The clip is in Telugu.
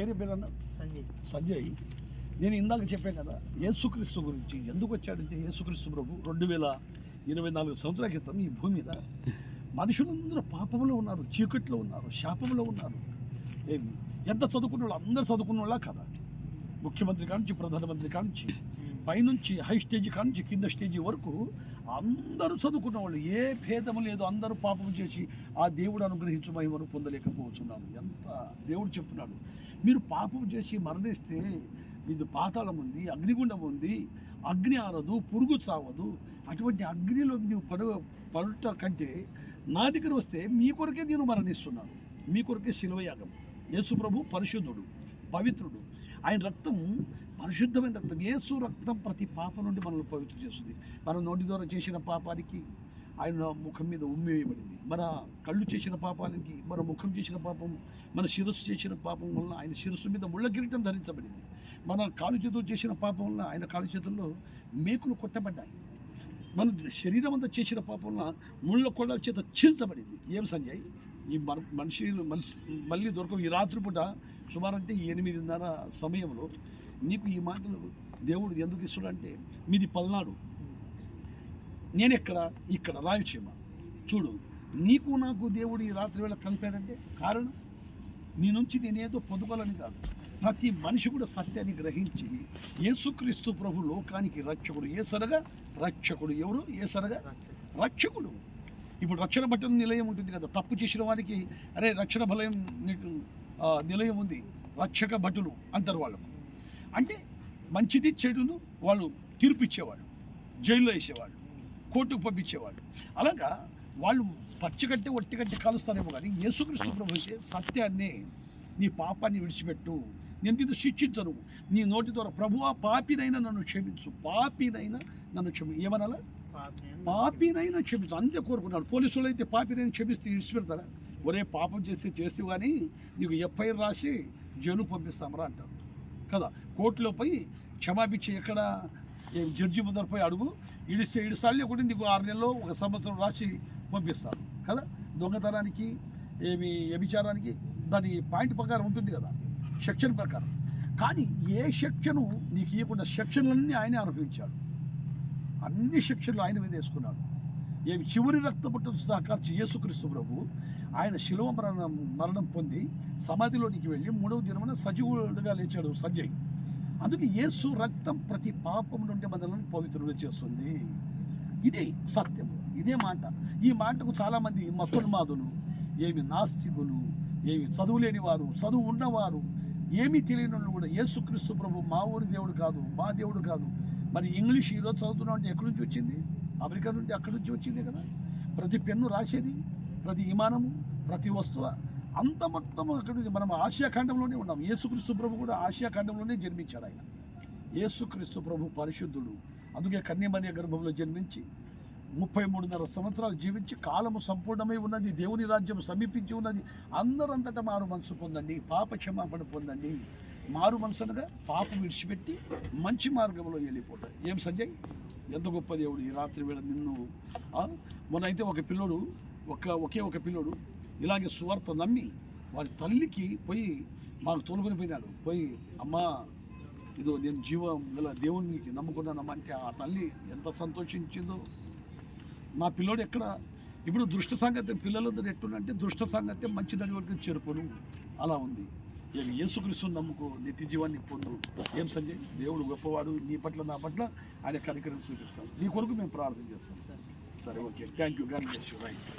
పేరు పేరన్న సంజయ్. సంజయ్ నేను ఇందాక చెప్పాను కదా యేసుక్రీస్తు గురించి. ఎందుకు వచ్చాడంటే యేసుక్రీస్తు ప్రభు రెండు వేల ఇరవై నాలుగు సంవత్సరాల క్రితం ఈ భూమి మీద మనుషులందరూ పాపంలో ఉన్నారు చీకట్లో ఉన్నారు శాపంలో ఉన్నారు. ఏమి ఎంత చదువుకున్న వాళ్ళు అందరు చదువుకున్న వాళ్ళ కదా. ముఖ్యమంత్రి కానించి ప్రధానమంత్రి కానించి పైనుంచి హై స్టేజ్ కానించి కింద స్టేజ్ వరకు అందరూ చదువుకున్న వాళ్ళు ఏ భేదము లేదు అందరూ పాపం చేసి ఆ దేవుడు అనుగ్రహించు మహిమను పొందలేకపోతున్నాను ఎంత దేవుడు చెప్తున్నాడు. మీరు పాపం చేసి మరణిస్తే ఇది పాతాళం ఉంది అగ్నిగుండం ఉంది. అగ్ని ఆరదు పురుగు చావదు. అటువంటి అగ్నిలో నీవు పడ పడుట కంటే నా దగ్గర వస్తే మీ కొరకే నేను మరణిస్తున్నాను. మీ కొరకే శిలవయాగం. యేసు ప్రభు పరిశుద్ధుడు పవిత్రుడు. ఆయన రక్తం పరిశుద్ధమైన రక్తం యేసు రక్తం ప్రతి పాపం నుండి మనల్ని పవిత్ర చేస్తుంది. మన నోటి ద్వారా చేసిన పాపానికి ఆయన ముఖం మీద ఉమ్మి వేయబడింది మన కళ్ళు చేసిన పాపానికి మన ముఖం చేసిన పాపం మన శిరస్సు చేసిన పాపం వలన ఆయన శిరస్సు మీద ముళ్ళ కిరీటం ధరించబడింది. మన కాలు చేతులు చేసిన పాపం వలన ఆయన కాలు చేతుల్లో మేకులు కొట్టబడ్డాయి. మన శరీరం అంతా చేసిన పాపం వలన ముళ్ళ కొళ్ళ చేత చీల్చబడింది. ఏం సంజయ్? ఈ మన మనుషులు మనిషి మళ్ళీ దొరకవు. ఈ రాత్రిపూట సుమారంటే ఎనిమిదిన్నర సమయంలో నీకు ఈ మాటలు దేవుడు ఎందుకు ఇస్తున్నాడంటే మీది పల్నాడు. నేను ఎక్కడ ఇక్కడ రాయలసీమ. చూడు నీకు నాకు దేవుడు ఈ రాత్రి వేళ కలిపాడంటే కారణం? నీ నుంచి నేనేదో పొందుకోవాలని కాదు. ప్రతి మనిషి కూడా సత్యాన్ని గ్రహించి యేసుక్రీస్తు ప్రభు లోకానికి రక్షకుడు. ఏ సరగా? రక్షకుడు ఎవరు? ఏ సరగా? రక్షకుడు. ఇప్పుడు రక్షణ బట్టం నిలయం ఉంటుంది కదా. తప్పు చేసిన వారికి అరే రక్షణ బలయం నీకు నిలయం ఉంది. రక్షక భటులు అంటారు వాళ్ళకు. అంటే మంచిది చెడును వాళ్ళు తీర్పు ఇచ్చేవాళ్ళు. జైల్లో వేసేవాళ్ళు. కోర్టుకు పంపించేవాళ్ళు. అలాగా వాళ్ళు పచ్చిగట్టి ఒట్టిగట్టి కాలుస్తారేమో కానీ యేసుక్రీస్తు ప్రభు అయితే సత్యాన్ని నీ పాపాన్ని విడిచిపెట్టు నేను నిన్ను శిక్షించను నీ నోటి ద్వారా ప్రభువా పాపినైనా నన్ను క్షమించు పాపినైనా నన్ను క్షమి ఏమనాలా? పాపినైనా క్షమించు అంతే కోరుకున్నాడు పోలీసులు అయితే పాపినైనా క్షమిస్తే విడిచిపెడతారా? ఒరే పాపం చేస్తే చేస్తే కానీ నీకు ఎఫ్ఐఆర్ రాసి జైలు పంపిస్తామరా అంటారు. కదా? కోర్టులో పోయి క్షమాపించి ఎక్కడ జడ్జి ముందర పోయి అడుగు. ఇడిస్తే ఇడిసార్లు ఒకటి నీకు ఆరు నెలలో ఒక సంవత్సరం రాసి పంపిస్తారు. కదా? దొంగతనానికి ఏమి వ్యభిచారానికి దాని పాయింట్ ప్రకారం ఉంటుంది కదా? సెక్షన్ ప్రకారం. కానీ ఏ సెక్షను నీకు ఇవ్వకుండా సెక్షన్లన్నీ ఆయనే అనుభవించాడు అన్ని సెక్షన్లు ఆయన మీద వేసుకున్నాడు. ఏమి చివరి రక్తపుట్టు సహకరించి యేసుక్రీస్తు ప్రభు ఆయన శిలువ మరణం మరణం పొంది సమాధిలోనికి వెళ్ళి మూడవ దినమున సజీవుడుగా లేచాడు సంజయ్ అందుకే యేసు రక్తం ప్రతి పాపం నుండి మనల్ని పవిత్రులు చేస్తుంది. ఇదే సత్యం ఇదే మాట. ఈ మాటకు చాలామంది మతోన్మాదులు ఏమి నాస్తికులు ఏమి చదువులేని వారు చదువు ఉన్నవారు ఏమీ తెలియని వాళ్ళు కూడా యేసుక్రీస్తు ప్రభు మా ఊరి దేవుడు కాదు మా దేవుడు కాదు. మరి ఇంగ్లీష్ ఈరోజు చదువుతున్నాం అంటే ఎక్కడి నుంచి వచ్చింది? అమెరికా నుండి అక్కడి నుంచి వచ్చింది కదా. ప్రతి పెన్ను రాసేది ప్రతి విమానము ప్రతి వస్తువు అంత మొత్తం అక్కడి నుంచి మనం ఆసియా ఖండంలోనే ఉన్నాం. యేసుక్రీస్తు ప్రభు కూడా ఆసియా ఖండంలోనే జన్మించాడు ఆయన. యేసుక్రీస్తు ప్రభు పరిశుద్ధుడు. అందుకే కన్యమర్య గర్భంలో జన్మించి ముప్పై మూడున్నర సంవత్సరాలు జీవించి కాలము సంపూర్ణమై ఉన్నది దేవుని రాజ్యం సమీపించి ఉన్నది. అందరంతటా మారు మనసు పొందండి పాప క్షమాపణ పొందండి. మారు మనసునగా పాపం విడిచిపెట్టి మంచి మార్గంలో వెళ్ళిపోతాయి ఏం సంజయ్? ఎంత గొప్ప దేవుడు ఈ రాత్రి వేళ నిన్ను మొన్న అయితే ఒక పిల్లోడు ఒక ఒకే ఒక పిల్లోడు ఇలాగే సువార్త నమ్మి వారి తల్లికి పోయి మాకు తోలుకొని పోయినాడు పోయి అమ్మా ఇదో నేను జీవం గల దేవునికి నమ్ముకున్నానమ్మా అంటే ఆ తల్లి ఎంత సంతోషించిందో. మా పిల్లోడు ఎక్కడ? ఇప్పుడు దృష్ట సాంగత్యం పిల్లలందరూ ఎట్టునంటే దృష్ట సాంగత్యం మంచి దాని వరకు చేరుకోను. అలా ఉంది. ఇక యేసుక్రీస్తుని నమ్ముకో నిత్య జీవాన్ని పొందు. ఏం సంజయ్? దేవుడు గొప్పవాడు నీ పట్ల నా పట్ల ఆయన కార్యక్రమం చూపిస్తాను నీ కొరకు మేము ప్రార్థన చేస్తాం. సరే okay. Thank you God right